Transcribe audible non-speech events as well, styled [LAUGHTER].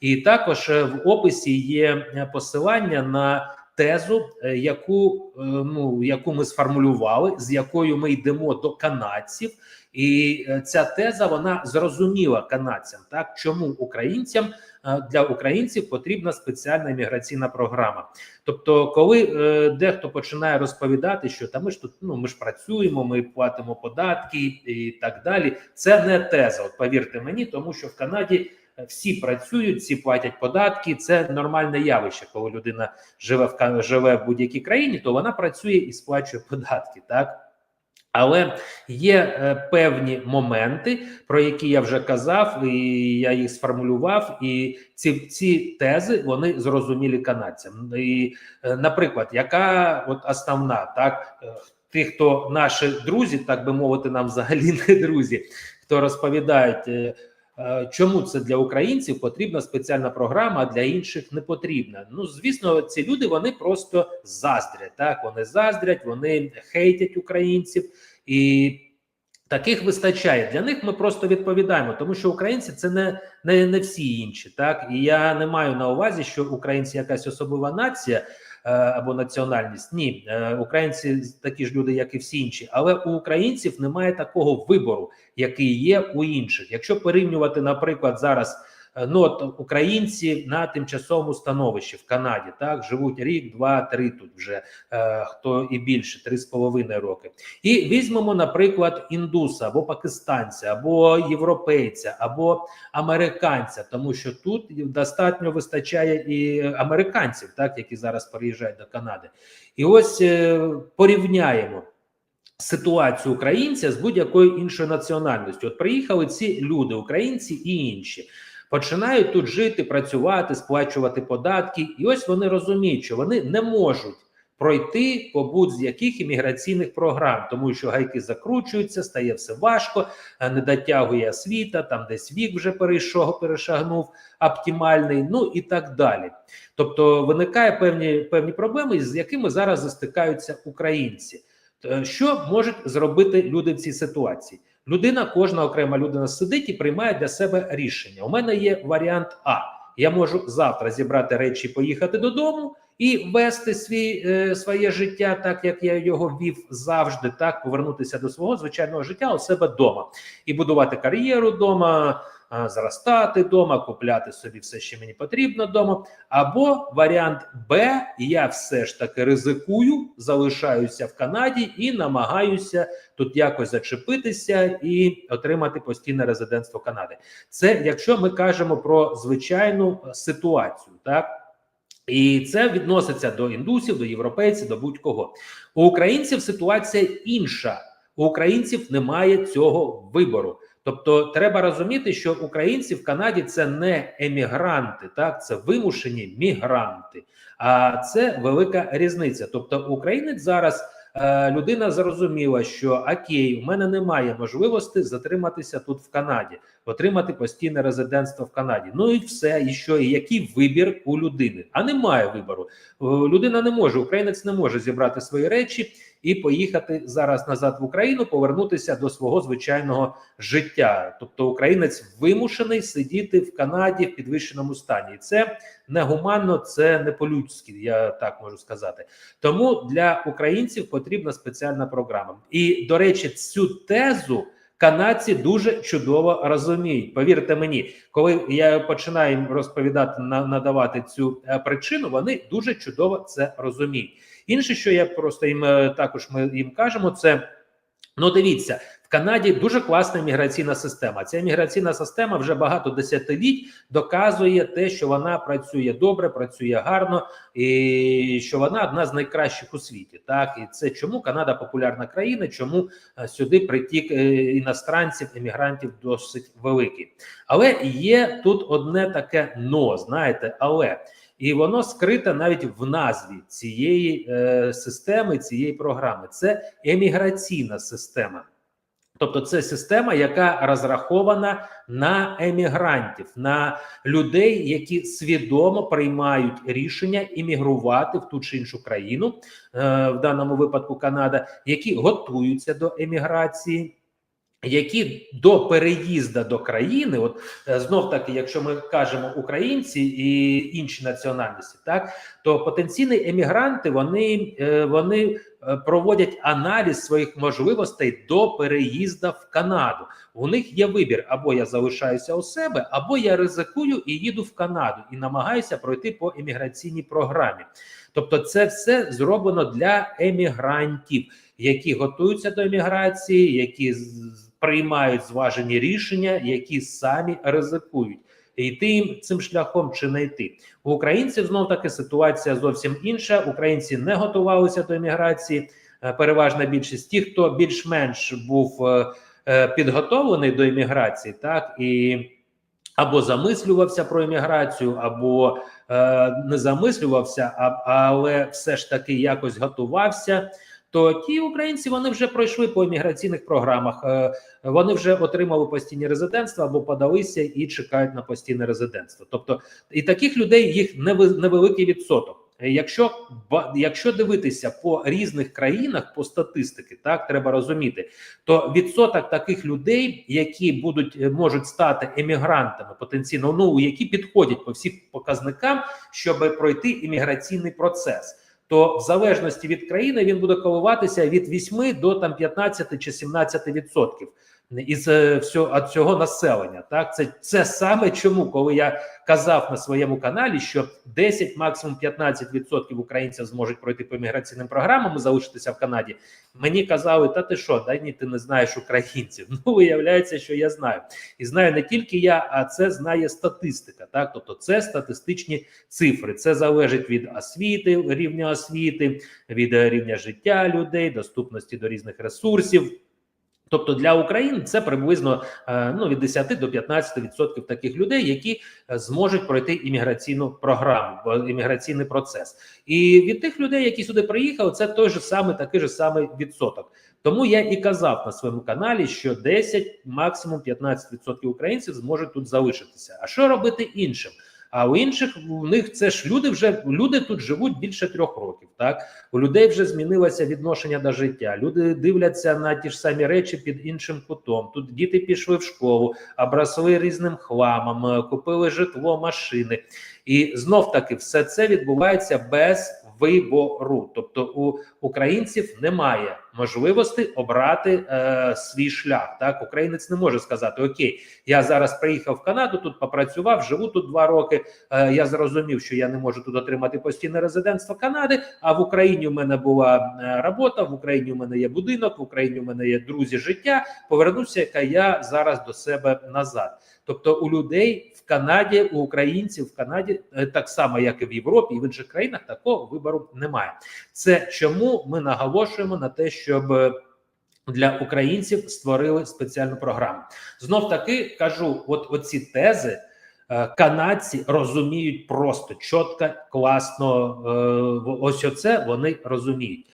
І також е, в описі є е, посилання на тезу, е, яку ну яку ми сформулювали, з якою ми йдемо до канадців. І ця теза вона зрозуміла канадцям, так чому українцям для українців потрібна спеціальна імміграційна програма. Тобто, коли дехто починає розповідати, що та ми ж тут ну ми ж працюємо, ми платимо податки і так далі. Це не теза. От повірте мені, тому що в Канаді. Всі працюють, всі платять податки. Це нормальне явище. Коли людина живе в живе в будь-якій країні, то вона працює і сплачує податки. Так але є е, певні моменти, про які я вже казав, і я їх сформулював. І ці, ці тези вони зрозумілі канадцям. І, е, наприклад, яка от основна так е, ті, хто наші друзі, так би мовити, нам взагалі [LAUGHS] не друзі, хто розповідають. е, Чому це для українців потрібна спеціальна програма, а для інших не потрібна? Ну звісно, ці люди вони просто заздрять. Так вони заздрять, вони хейтять українців, і таких вистачає. Для них ми просто відповідаємо, тому що українці це не, не, не всі інші. Так і я не маю на увазі, що українці якась особлива нація. е, Або національність ні, Е, українці такі ж люди, як і всі інші, але у українців немає такого вибору, який є у інших. Якщо порівнювати, наприклад, зараз ну от українці на тимчасовому становищі в Канаді, так живуть рік, два, три тут вже е, хто і більше, три з половиною роки. І візьмемо, наприклад, індуса або пакистанця, або європейця, або американця, тому що тут достатньо вистачає і американців, так які зараз переїжджають до Канади. І ось е, порівняємо ситуацію українця з будь-якою іншою національністю. От приїхали ці люди, українці і інші. Починають тут жити, працювати, сплачувати податки, і ось вони розуміють, що вони не можуть пройти по будь-яких імміграційних програм, тому що гайки закручуються, стає все важко, е, не дотягує освіта, там десь вік вже перейшов, перешагнув оптимальний, ну і так далі. Тобто виникає певні певні проблеми, з якими зараз стикаються українці. Е, Що можуть зробити люди в цій ситуації? Людина, кожна окрема людина сидить і приймає для себе рішення. У мене є варіант А. Я можу завтра зібрати речі, поїхати додому і вести свій, е, своє життя, так як я його вів завжди, так повернутися до свого звичайного життя у себе вдома і будувати кар'єру вдома, зростати вдома, купляти собі все, що мені потрібно вдома. Або варіант Б, я все ж таки ризикую, залишаюся в Канаді і намагаюся тут якось зачепитися і отримати постійне резидентство Канади. Це якщо ми кажемо про звичайну е, ситуацію, так. І це відноситься до індусів, до європейців, до будь-кого. У українців ситуація інша. У українців немає цього вибору. Тобто, треба розуміти, що українці в Канаді це не емігранти, так це вимушені мігранти. А це велика різниця. Тобто, українець зараз е, людина зрозуміла, що окей, у мене немає можливості затриматися тут в Канаді, отримати постійне резидентство в Канаді. Ну і все, і що, і який вибір у людини? А немає вибору. Е, Людина не може, українець не може зібрати свої речі і поїхати зараз назад в Україну, повернутися до свого звичайного життя. Тобто, українець вимушений сидіти в Канаді в підвищеному стані. І це негуманно, це не по-людськи, я так можу сказати. Тому для українців потрібна спеціальна програма. І до речі, цю тезу. Канадці дуже чудово розуміють. Повірте мені, коли я починаю їм розповідати на надавати цю е, причину, вони дуже чудово це розуміють. Інше, що я просто їм е, також ми їм кажемо, це ну дивіться. В Канаді дуже класна міграційна система. Ця міграційна система вже багато десятиліть доказує те, що вона працює добре, працює гарно, і що вона одна з найкращих у світі. Так і це чому Канада популярна країна, чому е, сюди притік е, іностранців, емігрантів досить великий. Але є тут одне таке но, знаєте, але. І воно скрите навіть в назві цієї е, системи, цієї програми. Це еміграційна система. Тобто, це система, яка розрахована на емігрантів, на людей, які свідомо приймають рішення іммігрувати в ту чи іншу країну, е, в даному випадку Канада, які готуються до еміграції. які до переїзду до країни, от е, знов таки, якщо ми кажемо українці і інші національності, так то потенційні емігранти вони, е, вони проводять аналіз своїх можливостей до переїзду в Канаду. У них є вибір: або я залишаюся у себе, або я ризикую і їду в Канаду і намагаюся пройти по еміграційній програмі. Тобто, це все зроблено для емігрантів, які готуються до еміграції, які з- приймають зважені рішення, які самі ризикують. Йти їм цим шляхом чи не йти у українців знов таки ситуація зовсім інша. Українці не готувалися до еміграції. Е, Переважна більшість ті, хто більш-менш був е, е, підготовлений до еміграції, так і або замислювався про еміграцію, або не замислювався, але все ж таки якось готувався. То ті українці вони вже пройшли по еміграційних програмах. Е, вони вже отримали постійне резидентство або подалися і чекають на постійне резидентство. Тобто, і таких людей їх невеликий відсоток. Якщо якщо дивитися по різних країнах по статистики, так треба розуміти, то відсоток таких людей, які будуть е, можуть стати емігрантами потенційно, ну які підходять по всіх показникам, щоб пройти імміграційний процес. То в залежності від країни він буде коливатися від 8 до там 15 чи 17 відсотків із е, всього цього населення. Так, це, це саме чому, коли я казав на своєму каналі, що 10, максимум 15 відсотків українців зможуть пройти по міграційним програмам і залишитися в Канаді. Мені казали, та ти що, да ні, ти не знаєш українців. [LAUGHS] Ну виявляється, що я знаю, і знаю не тільки я, а це знає статистика. Так, тобто, це статистичні цифри. Це залежить від освіти, рівня освіти, від е, рівня життя людей, доступності до різних ресурсів. Тобто для України це приблизно е, ну від 10 до 15 відсотків таких людей, які е, зможуть пройти імміграційну програму, імміграційний процес. І від тих людей, які сюди приїхали, це той же самий такий же самий відсоток. Тому я і казав на своєму каналі, що 10, максимум 15 відсотків українців зможуть тут залишитися. А що робити іншим? А у інших у них це ж люди вже люди тут живуть більше трьох років. Так у людей вже змінилося відношення до життя. Люди дивляться на ті ж самі речі під іншим кутом. Тут діти пішли в школу, обросли різним хламом, купили житло, машини, і знов таки все це відбувається без вибору. Тобто у українців немає можливості обрати е, свій шлях. Так, українець не може сказати: Окей, я зараз приїхав в Канаду, тут попрацював, живу тут два роки. Е, я зрозумів, що я не можу тут отримати постійне резидентство Канади. А в Україні у мене була е, робота, в Україні у мене є будинок, в Україні у мене є друзі життя. Повернуся яка я зараз до себе назад. Тобто, у людей в Канаді, у українців в Канаді, е, так само як і в Європі, і в інших країнах, такого вибору немає. Це чому ми наголошуємо на те, щоб е, для українців створили спеціальну програму. Знов таки кажу: от оці тези. е, Канадці розуміють просто чітко, класно. Ось оце вони розуміють.